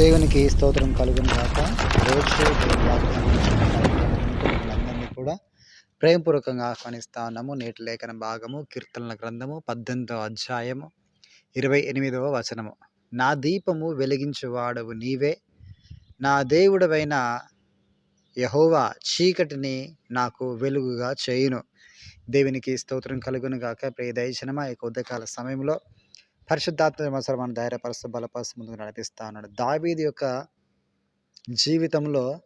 దేవునికి స్తోత్రం కలుగును కాక రోజు కూడా ప్రేమపూర్వకంగా ఆహ్వానిస్తా ఉన్నాము. నేటి లేఖన భాగము కీర్తనల గ్రంథము పద్దెనిమిదవ అధ్యాయము ఇరవై ఎనిమిదవ వచనము. నా దీపము వెలిగించువాడవు నీవే. నా దేవుడవైన యహోవా చీకటిని నాకు వెలుగుగా చేయును. దేవునికి స్తోత్రం కలుగును గాక. ప్రియ దయచనమా ఈ కొద్దికాల సమయంలో పరిశుద్ధాత్మ మన ధైర్యపరుస్తూ బలపరుస్తూ ముందుకు నడిపిస్తా ఉన్నాడు. దావీది యొక్క జీవితంలో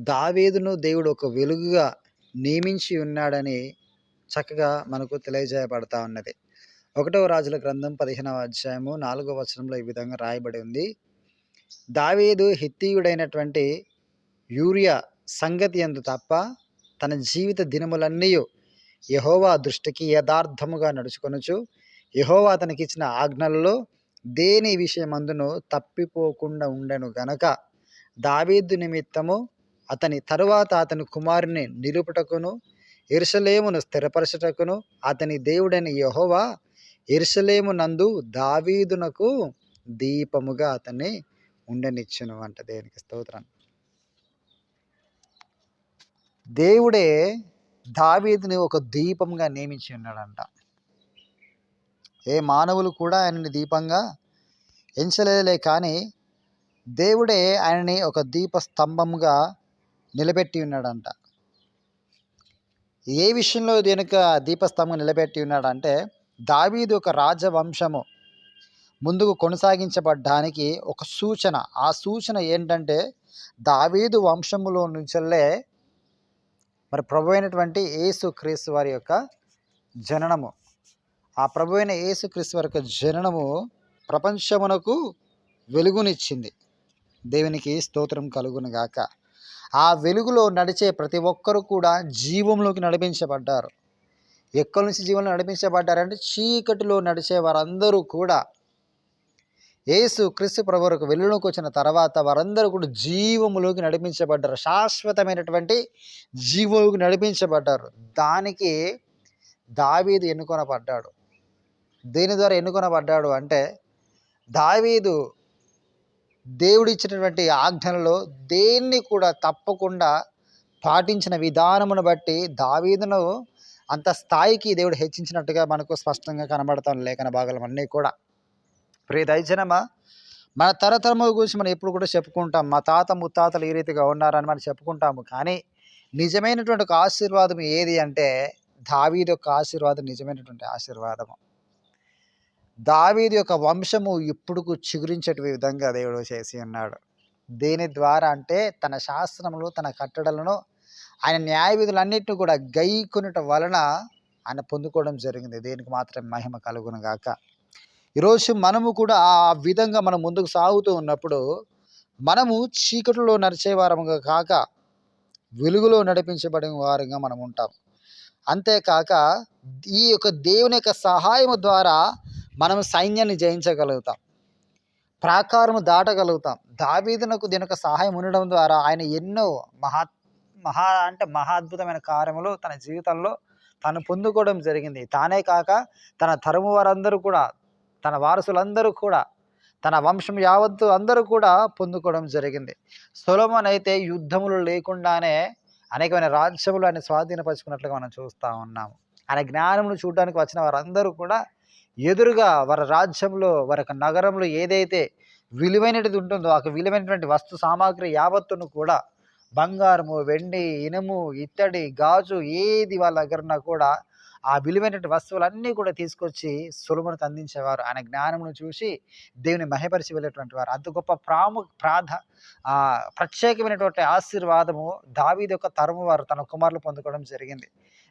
దావీదును దేవుడు ఒక వెలుగుగా నియమించి ఉన్నాడని చక్కగా మనకు తెలియజేయబడతా ఉన్నది. ఒకటవ రాజుల గ్రంథం పదిహేనవ అధ్యాయము నాలుగవ వచనంలో ఈ విధంగా రాయబడి ఉంది. దావీదు హిత్తీయుడైనటువంటి యూరియా సంగతి ఎందు తప్ప తన జీవిత దినములన్నీ యహోవా దృష్టికి యథార్థముగా నడుచుకొనుచు యహోవా అతనికి ఇచ్చిన ఆజ్ఞలలో దేని విషయమందును తప్పిపోకుండా ఉండెను గనక దావీదు నిమిత్తము అతని తరువాత అతని కుమారుని నిలుపుటకును ఎరుసలేమును స్థిరపరచుటకును అతని దేవుడైన యహోవా ఎరుసలేము నందు దావీదునకు దీపముగా అతన్ని ఉండనిచ్చును అంట దేవునికి స్తోత్రం. దేవుడే దావీదుని ఒక దీపంగా నియమించి ఉన్నాడంట. ఏ మానవులు కూడా ఆయనని దీపంగా ఎంచలేదులే కానీ దేవుడే ఆయనని ఒక దీప స్తంభంగా నిలబెట్టి ఉన్నాడంట. ఏ విషయంలో వెనుక దీపస్తంభం నిలబెట్టి ఉన్నాడంటే దావీదు ఒక రాజవంశము ముందుకు కొనసాగించబడ్డానికి ఒక సూచన. ఆ సూచన ఏంటంటే దావీదు వంశములో నుంచెల్లే మరి ప్రభు అయినటువంటి యేసు క్రీస్తు వారి యొక్క జననము. ఆ ప్రభు అయిన యేసుక్రీస్తు యొక్క జననము ప్రపంచమునకు వెలుగునిచ్చింది. దేవునికి స్తోత్రం కలుగునుగాక. ఆ వెలుగులో నడిచే ప్రతి ఒక్కరు కూడా జీవంలోకి నడిపించబడ్డారు. ఎక్కడి నుంచి జీవంలో నడిపించబడ్డారంటే చీకటిలో నడిచే వారందరూ కూడా యేసు క్రీస్తు ప్రభువుకు వెలుగులోకి వచ్చిన తర్వాత వారందరూ కూడా జీవములోకి నడిపించబడ్డారు. శాశ్వతమైనటువంటి జీవంలోకి నడిపించబడ్డారు. దానికి దావీదు ఎన్నుకొనబడ్డాడు. దేని ద్వారా ఎన్నుకొనబడ్డాడు అంటే దావీదు దేవుడిచ్చినటువంటి ఆజ్ఞలలో దేన్ని కూడా తప్పకుండా పాటించిన విధానమును బట్టి దావీదును అంత స్థాయికి దేవుడు హెచ్చించినట్టుగా మనకు స్పష్టంగా కనబడతాం లేఖన భాగాలు అన్నీ కూడా. ప్రియ దయచనమా మన తరతరముల గురించి మనం ఎప్పుడు కూడా చెప్పుకుంటాం మా తాత ముత్తాతలు ఈ రీతిగా ఉన్నారని మనం చెప్పుకుంటాము. కానీ నిజమైనటువంటి ఒక ఆశీర్వాదం ఏది అంటే దావీదు యొక్క ఆశీర్వాదం నిజమైనటువంటి ఆశీర్వాదము. దావీది యొక్క వంశము ఇప్పుడుకు చిగురించేటి విధంగా దేవుడు చేసి ఉన్నాడు. దీని ద్వారా అంటే తన శాస్త్రములు తన కట్టడలను ఆయన న్యాయ విధులన్నింటినీ కూడా గైకొనుట వలన ఆయన పొందుకోవడం జరిగింది. దేనికి మాత్రం మహిమ కలుగును గాక. ఈరోజు మనము కూడా ఆ విధంగా మనం ముందుకు సాగుతూ ఉన్నప్పుడు మనము చీకటిలో నడిచేవారముగా కాక వెలుగులో నడిపించబడిన వారంగా మనం ఉంటాం. అంతేకాక ఈ యొక్క దేవుని యొక్క సహాయము ద్వారా మనం సైన్యాన్ని జయించగలుగుతాం. ప్రాకారము దాటగలుగుతాం. దావీదునకు దీని సహాయం ఉండడం ద్వారా ఆయన ఎన్నో మహా మహా అంటే మహాద్భుతమైన కార్యములు తన జీవితంలో తను పొందుకోవడం జరిగింది. తానే కాక తన తరము వారందరూ కూడా తన వారసులందరూ కూడా తన వంశం యావత్తు అందరూ కూడా పొందుకోవడం జరిగింది. సొలమన్ అయితే యుద్ధములు లేకుండానే అనేకమైన రాజ్యములు ఆయన స్వాధీనపరుచుకున్నట్లుగా మనం చూస్తూ ఉన్నాము. ఆయన జ్ఞానమును చూడడానికి వచ్చిన వారందరూ కూడా ఎదురుగా వారి రాజ్యంలో వారి యొక్క నగరంలో ఏదైతే విలువైనది ఉంటుందో ఆ విలువైనటువంటి వస్తు సామాగ్రి యావత్తును కూడా బంగారము వెండి ఇనుము ఇత్తడి గాజు ఏది వాళ్ళ దగ్గరన్నా కూడా ఆ విలువైనటువంటి వస్తువులన్నీ కూడా తీసుకొచ్చి సులభునికి అందించేవారు. ఆయన జ్ఞానమును చూసి దేవుని మహపరిచి వెళ్ళేటువంటి వారు. అంత గొప్ప ప్రాము ప్రాధ ప్రత్యేకమైనటువంటి ఆశీర్వాదము దావీది యొక్క తరము వారు తన కుమారులు పొందుకోవడం జరిగింది.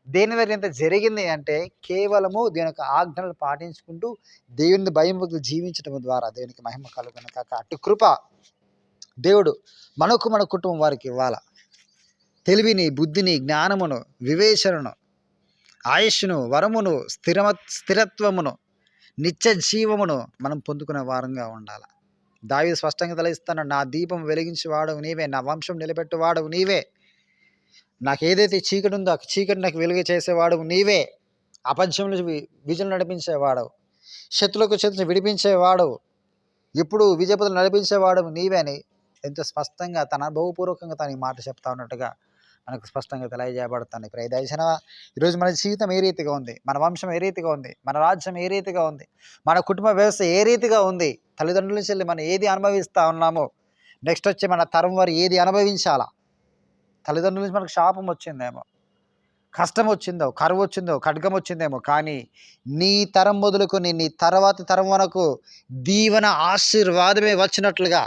దేని వల్ల ఇంత జరిగింది అంటే కేవలము దీని యొక్క ఆజ్ఞలు పాటించుకుంటూ దేవుని భయం జీవించడం ద్వారా దేవునికి మహిమ కలుగున కాక. అటు కృప దేవుడు మనకు మన కుటుంబం వారికి ఇవ్వాల. తెలివిని బుద్ధిని జ్ఞానమును వివేచనను ఆయుష్ను వరమును స్థిరమ స్థిరత్వమును నిత్య జీవమును మనం పొందుకునే వారంగా ఉండాలి. దావి స్పష్టంగా తలయిస్తాను నా దీపం వెలిగించి వాడవు నీవే నా వంశం నిలబెట్టువాడవు నీవే నాకు ఏదైతే చీకటి ఉందో ఆ చీకటి నాకు వెలుగు చేసేవాడు నీవే. అపంచంలో విజయం నడిపించేవాడు. శత్రులకు చేతులు విడిపించేవాడు. ఇప్పుడు విజయపదలు నడిపించేవాడు నీవే అని ఎంతో స్పష్టంగా తన అనుభవపూర్వకంగా తన ఈ మాట చెప్తా ఉన్నట్టుగా మనకు స్పష్టంగా తెలియజేయబడుతుంది. ఇప్పుడు దయచిన ఈరోజు మన జీవితం ఏ రీతిగా ఉంది? మన వంశం ఏ రీతిగా ఉంది? మన రాజ్యం ఏ రీతిగా ఉంది? మన కుటుంబ వ్యవస్థ ఏ రీతిగా ఉంది? తల్లిదండ్రుల నుంచి వెళ్ళి మనం ఏది అనుభవిస్తూ ఉన్నామో? నెక్స్ట్ వచ్చి మన తరం వారు ఏది అనుభవించాలా? తల్లిదండ్రుల నుంచి మనకు శాపం వచ్చిందేమో కష్టం వచ్చిందో కరువు వచ్చిందో ఖడ్గం వచ్చిందేమో కానీ నీ తరం మొదలుకొని నీ తర్వాతి తరం వరకు దీవెన ఆశీర్వాదమే వచ్చినట్లుగా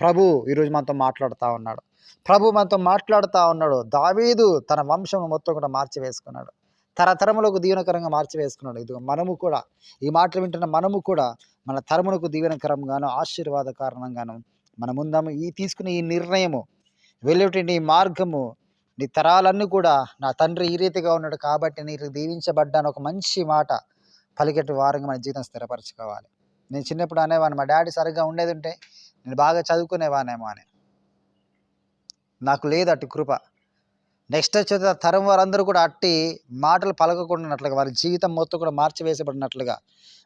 ప్రభు ఈరోజు మనతో మాట్లాడుతూ ఉన్నాడు. ప్రభు మనతో మాట్లాడుతూ ఉన్నాడు. దావీదు తన వంశం మొత్తం కూడా మార్చి వేసుకున్నాడు తరతరములకు దీవెనకరంగా మార్చి వేసుకున్నాడు ఇది మనము కూడా ఈ మాటలు వింటున్న మనము కూడా మన తరములకు దీవెనకరంగాను ఆశీర్వాద కారణంగాను మనముందాము. ఈ తీసుకునే ఈ నిర్ణయము వెళ్ళేటి నీ మార్గము నీ తరాలన్నీ కూడా నా తండ్రి ఈ రీతిగా ఉన్నాడు కాబట్టి నీకు దీవించబడ్డాను ఒక మంచి మాట పలికెట్టు వారంగా మన జీవితం స్థిరపరచుకోవాలి. నేను చిన్నప్పుడు అనేవాను మా డాడీ సరిగ్గా ఉండేది ఉంటే నేను బాగా చదువుకునేవానేమో అని. నాకు లేదు అట్టి కృప. నెక్స్ట్ వచ్చే తరం వారందరూ కూడా అట్టి మాటలు పలకకుండానట్లుగా వారి జీవితం మొత్తం కూడా మార్చివేసబడినట్లుగా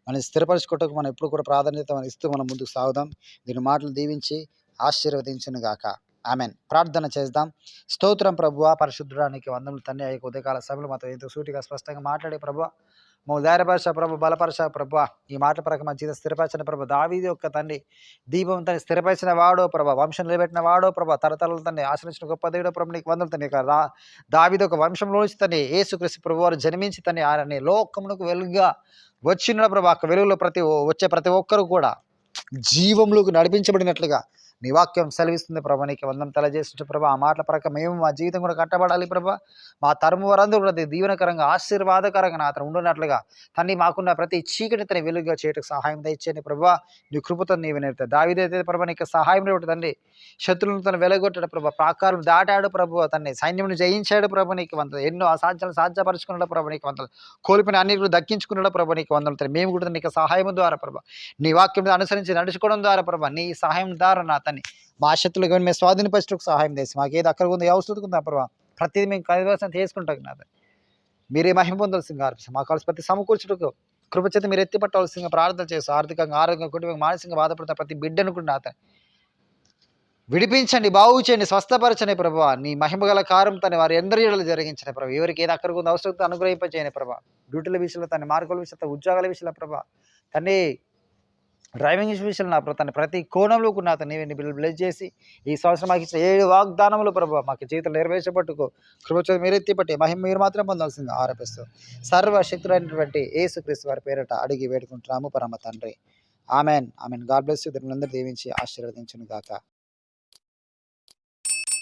మనం స్థిరపరచుకోవటకు మనం ఎప్పుడు కూడా ప్రాధాన్యత మనం ఇస్తూ మనం ముందుకు సాగుదాం. దీని మాటలు దీవించి ఆశీర్వదించును గాక ఆమెన్. ప్రార్థన చేద్దాం. స్తోత్రం ప్రభువ పరిశుద్ధడానికి వందములు తండ్రి అయ్యే ఉదయకాల సభలు మాతో ఎంతో సూటిగా స్పష్టంగా మాట్లాడే ప్రభు మమ్మల్ని ధైర్యపరచ ప్రభు బలపరచ ప్రభు ఈ మాట ప్రకారం మా జీవితం స్థిరపరిచిన ప్రభు దావీది యొక్క తండ్రి దీపం తను స్థిరపరిచిన వాడో ప్రభ వంశం నిలబెట్టిన వాడో ప్రభ తరతరాలు తండ్రి ఆశ్రయించిన గొప్ప దేవుడు ప్రభు నీకు వందలు తండ్రి రా దావీది ఒక వంశంలోంచి తండ్రి ఏసుకృష్ణ ప్రభు వారు జన్మించి తండ్రి ఆయన లోకమునకు వెలుగుగా వచ్చిన ప్రభు ఆ వెలుగులో ప్రతి వచ్చే ప్రతి ఒక్కరు కూడా జీవంలోకి నడిపించబడినట్లుగా నీ వాక్యం సెలవిస్తుంది ప్రభా నీకు వందం తెలియజేసిన ప్రభా ఆ మాటల ప్రకారం మేము మా జీవితం కూడా కట్టబడాలి ప్రభా. మా తరము వారందరూ కూడా దీవెనకరంగా ఆశీర్వాదకరంగా నా అతను ఉండున్నట్లుగా తండ్రి మాకున్న ప్రతి చీకటి తన వెలుగుగా చేయటకు సహాయం దయచేయండి ప్రభా. నీ కృపతో నీవు నేర్తా దావిదైతే ప్రభా నీకు సహాయం రేపు తండ్రి. శత్రువులను తను వెలగొట్టాడు ప్రభా. ప్రాకారం దాటాడు ప్రభు. తన్ని సైన్యం జయించాడు ప్రభు నీకు వందలు ఎన్నో అసాధ్యాలు సాధ్యపరుచుకున్నాడు ప్రభు నీకు వందలు కోల్పోయిన అన్ని కూడా దక్కించుకున్నాడు ప్రభు నీకు వందలు మేము కూడా నీకు సహాయం ద్వారా ప్రభా నీ వాక్యం అనుసరించి నడుచుకోవడం ద్వారా ప్రభా నీ సహాయం ద్వారా నా తన్ని మా శత్రులు కానీ మేము స్వాధీనపరచడానికి సహాయం చేసి మాకు ఏది అక్కడ ఉందో అవసరం ఉందా అప్పుడు ప్రతిదీ మేము కైవసం చేసుకుంటాం నాది మీరే మహిమ పొందవలసిందిగా అర్పిస్తాం మా కలిసి ప్రతి సమకూర్చుటకు కృపచేత మీరు ఎత్తిపట్టవలసిందిగా ప్రార్థన చేస్తూ ఆర్థికంగా ఆరోగ్యంగా కుటుంబంగా మానసికంగా బాధపడుతున్న ప్రతి బిడ్డను కూడా నాత విడిపించండి బాగు చేయండి స్వస్థపరచని ప్రభా. నీ మహిమ గల కారం తన వారి ఎందరి ఏడలు జరిగించిన ప్రభా. ఎవరికి ఏది అక్కడ ఉందో అవసరం అనుగ్రహింపచేయని ప్రభా. డ్యూటీల విషయంలో తన మార్కుల విషయంలో ఉద్యోగాల విషయంలో ప్రభా. తండ్రి డ్రైవింగ్ విషయంలో నా ప్రభు తన ప్రతి కోణంలో కూడా నాతో నీవే బిల్లు బ్లెస్ చేసి ఈ సంవత్సరం మాకు ఇచ్చిన ఏడు వాగ్దానములు ప్రభావ మాకు జీవితం నెరవేర్చబట్టుకో కృపచోద మీరు ఎత్తిపట్టి మహిమ మీరు మాత్రం పొందాల్సింది ఆరోపిస్తూ సర్వశక్తులైనటువంటి ఏసుక్రీస్తు వారి పేరట అడిగి వేడుకుంటున్నాము పరమ తండ్రి. Amen. Amen. God bless you. అందరూ దీవించి ఆశీర్వదించును గాక